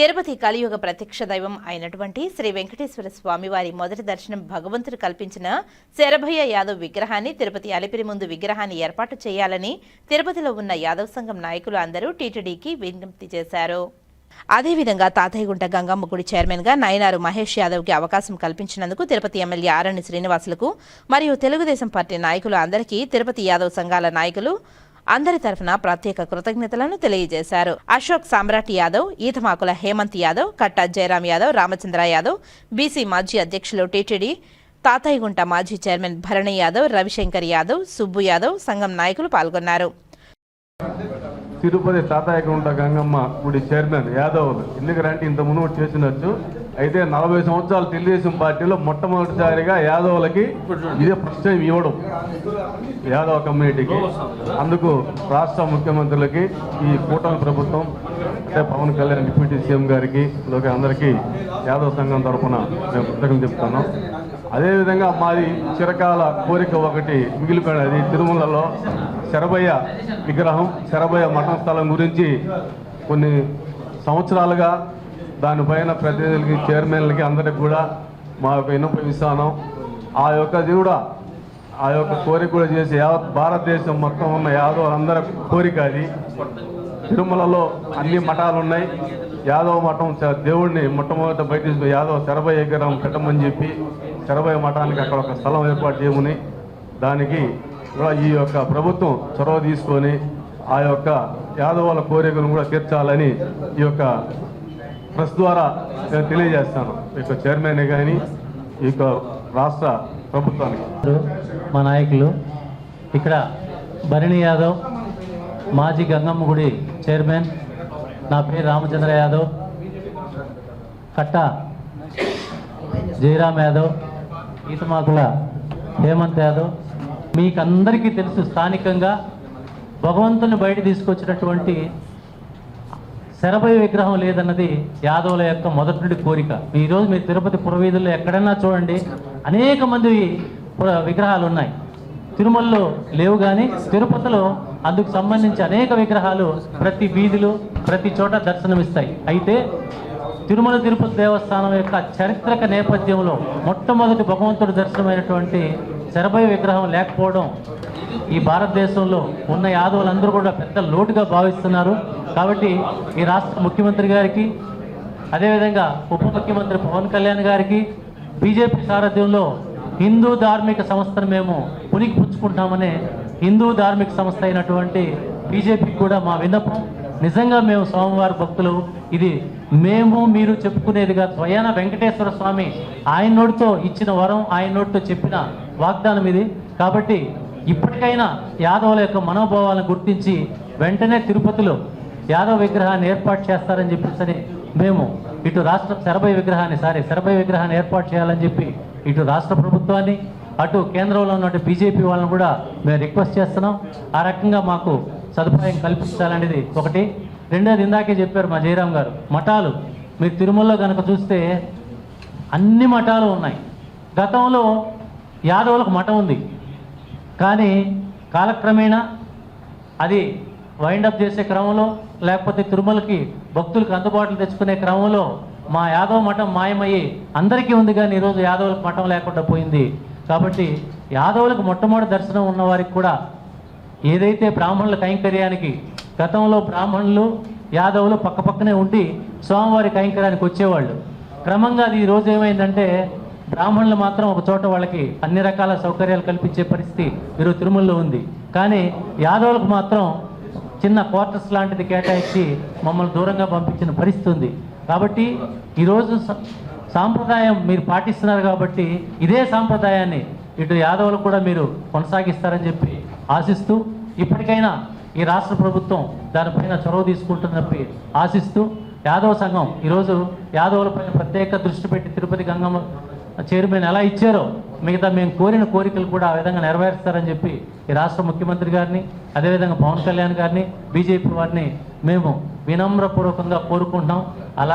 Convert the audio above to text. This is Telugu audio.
తిరుపతి కలియుగ ప్రత్యక్ష దైవం అయినటువంటి శ్రీ వెంకటేశ్వర స్వామివారి మొదటి దర్శనం భగవంతుడు కల్పించిన శరభయ్య యాదవ్ విగ్రహాన్ని తిరుపతి అలిపిరి ముందు విగ్రహాన్ని ఏర్పాటు చేయాలని తిరుపతిలో ఉన్న యాదవ్ సంఘం నాయకులు అందరూ టీటీడీకి విజ్ఞప్తి చేశారు. అదేవిధంగా తాతయ్యగుంట గంగమ్మ గుడి చైర్మన్గా నయనారు మహేష్ యాదవ్కి అవకాశం కల్పించినందుకు తిరుపతి ఎమ్మెల్యే ఆరణి శ్రీనివాసులకు మరియు తెలుగుదేశం పార్టీ నాయకులు అందరికీ తిరుపతి యాదవ్ సంఘాల నాయకులు అందరి తరఫున ప్రత్యేక కృతజ్ఞతలను తెలియజేశారు. అశోక్ సామ్రాట్ యాదవ్ ఈతమాకుల హేమంత్ యాదవ్ కట్టా జయరాం యాదవ్ రామచంద్ర యాదవ్ బీసీ మాజీ అధ్యక్షులు టీటీడీ తాతయ్యగుంట మాజీ చైర్మన్ భరణి యాదవ్ రవిశంకర్ యాదవ్ సుబ్బు యాదవ్ సంఘం నాయకులు పాల్గొన్నారు. తిరుపతి తాతాయకుంట గంగమ్మ గుడి చైర్మన్ యాదవ్లు ఎందుకంటే ఇంత మునుగోడు చేసినచ్చు అయితే నలభై సంవత్సరాలు తెలుగుదేశం పార్టీలో మొట్టమొదటిసారిగా యాదవులకి ఇదే ఫస్ట్ టైం ఇవ్వడం. యాదవ కమ్యూనిటీకి. అందుకు రాష్ట్ర ముఖ్యమంత్రులకి ఈ కూటమి ప్రభుత్వం అంటే పవన్ కళ్యాణ్ డిప్యూటీ సీఎం గారికి లోకి అందరికీ యాదవ సంఘం తరఫున మేము కృతజ్ఞతలు చెప్తున్నాం అదేవిధంగా మాది చిరకాల కోరిక ఒకటి మిగిలిపోయినది. అది తిరుమలలో శరభయ్య విగ్రహం శరభయ్య మఠం స్థలం గురించి కొన్ని సంవత్సరాలుగా దానిపైన ప్రతినిధులకి చైర్మన్లకి అందరికి కూడా మా యొక్క విన్నపమిస్తాను ఆ యొక్క కూడా ఆ యొక్క కోరిక కూడా చేసి యావత్ భారతదేశం మొత్తం ఉన్న యాదవులందరి కోరిక అది. తిరుమలలో అన్ని మఠాలు ఉన్నాయి. యాదవ మఠం దేవుడిని మొట్టమొదట బయట యాదవ శరభయ్య విగ్రహం పెట్టమని చెప్పి శరభయ్య మఠానికి అక్కడ ఒక స్థలం ఏర్పాటు చేయమని దానికి కూడా ఈ యొక్క ప్రభుత్వం చొరవ తీసుకొని ఆ యొక్క యాదవాల కోరికను కూడా తీర్చాలని ఈ యొక్క ప్రెస్ ద్వారా నేను తెలియజేస్తాను. ఈ యొక్క చైర్మన్ కానీ ఈ యొక్క రాష్ట్ర ప్రభుత్వానికి. మా నాయకులు ఇక్కడ భరణి యాదవ్ మాజీ గంగమ్మ గుడి చైర్మన్ నా పేరు రామచంద్ర యాదవ్ కట్ట జయరామ్ యాదవ్ ఈతమాకుల హేమంత్ యాదవ్. మీకందరికీ తెలుసు స్థానికంగా భగవంతుని బయట తీసుకొచ్చినటువంటి శరభయ విగ్రహం లేదన్నది యాదవుల యొక్క మొదటి నుండి కోరిక ఈరోజు మీరు తిరుపతి పురవీధుల్లో ఎక్కడైనా చూడండి అనేక మంది పుర- విగ్రహాలు ఉన్నాయి. తిరుమలలో లేవు కానీ తిరుపతిలో అందుకు సంబంధించి అనేక విగ్రహాలు ప్రతి వీధిలో ప్రతి చోట దర్శనమిస్తాయి. అయితే తిరుమల తిరుపతి దేవస్థానం యొక్క చారిత్రక నేపథ్యంలో మొట్టమొదటి భగవంతుడు దర్శనమైనటువంటి శరభయ విగ్రహం లేకపోవడం ఈ భారతదేశంలో ఉన్న యాదవులందరూ కూడా పెద్ద లోటుగా భావిస్తున్నారు. కాబట్టి ఈ రాష్ట్ర ముఖ్యమంత్రి గారికి అదేవిధంగా ఉప ముఖ్యమంత్రి పవన్ కళ్యాణ్ గారికి బీజేపీ సారథ్యంలో హిందూ ధార్మిక సంస్థను మేము పునికి పుచ్చుకుంటామనే హిందూ ధార్మిక సంస్థ అయినటువంటి బీజేపీకి కూడా మా విన్నపం. నిజంగా మేము స్వామివారి భక్తులు. ఇది మేము మీరు చెప్పుకునేదిగా స్వయాన వెంకటేశ్వర స్వామి ఆయన నోటితో ఇచ్చిన వరం ఆయన నోటితో చెప్పిన వాగ్దానం ఇది. కాబట్టి ఇప్పటికైనా యాదవుల యొక్క మనోభావాలను గుర్తించి వెంటనే తిరుపతిలో యాదవ విగ్రహాన్ని ఏర్పాటు చేస్తారని చెప్పేసి మేము ఇటు రాష్ట్ర శరభై విగ్రహాన్ని సారీ శరభై విగ్రహాన్ని ఏర్పాటు చేయాలని చెప్పి ఇటు రాష్ట్ర ప్రభుత్వాన్ని అటు కేంద్రంలో ఉన్నటువంటి బీజేపీ వాళ్ళని కూడా మేము రిక్వెస్ట్ చేస్తున్నాం. ఆ రకంగా మాకు సదుపాయం కల్పించాలనేది ఒకటి. రెండోది ఇందాకే చెప్పారు మా జయరాం గారు మఠాలు. మీరు తిరుమలలో కనుక చూస్తే అన్ని మఠాలు ఉన్నాయి. గతంలో యాదవులకు మఠం ఉంది. కానీ కాలక్రమేణా అది వైండప్ చేసే క్రమంలో లేకపోతే తిరుమలకి భక్తులకు అందుబాటులో తెచ్చుకునే క్రమంలో మా యాదవ మఠం మాయమయ్యి అందరికీ ఉంది కానీ ఈరోజు యాదవులకు మఠం లేకుండా పోయింది. కాబట్టి యాదవులకు మొట్టమొదటి దర్శనం ఉన్న వారికి కూడా ఏదైతే బ్రాహ్మణుల కైంకర్యానికి గతంలో బ్రాహ్మణులు యాదవులు పక్కపక్కనే ఉండి స్వామివారి కైంకర్యానికి వచ్చేవాళ్ళు. క్రమంగా అది ఈరోజు ఏమైందంటే బ్రాహ్మణులు మాత్రం ఒక చోట వాళ్ళకి అన్ని రకాల సౌకర్యాలు కల్పించే పరిస్థితి ఈరోజు తిరుమలలో ఉంది. కానీ యాదవులకు మాత్రం చిన్న క్వార్టర్స్ లాంటిది కేటాయించి మమ్మల్ని దూరంగా పంపించిన పరిస్థితి ఉంది. కాబట్టి ఈరోజు సాంప్రదాయం మీరు పాటిస్తున్నారు కాబట్టి ఇదే సాంప్రదాయాన్ని ఇటు యాదవులు కూడా మీరు కొనసాగిస్తారని చెప్పి ఆశిస్తూ ఇప్పటికైనా ఈ రాష్ట్ర ప్రభుత్వం దానిపైన చొరవ తీసుకుంటుందని ఆశిస్తూ యాదవ సంఘం ఈరోజు యాదవులపైన ప్రత్యేక దృష్టి పెట్టి తిరుపతి గంగమ్మ చైర్మన్ ఎలా ఇచ్చారో మిగతా మేము కోరిన కోరికలు కూడా ఆ విధంగా నెరవేరుస్తారని చెప్పి ఈ రాష్ట్ర ముఖ్యమంత్రి గారిని అదేవిధంగా పవన్ కళ్యాణ్ గారిని బీజేపీ వారిని మేము వినమ్రపూర్వకంగా కోరుకుంటున్నాం. అలా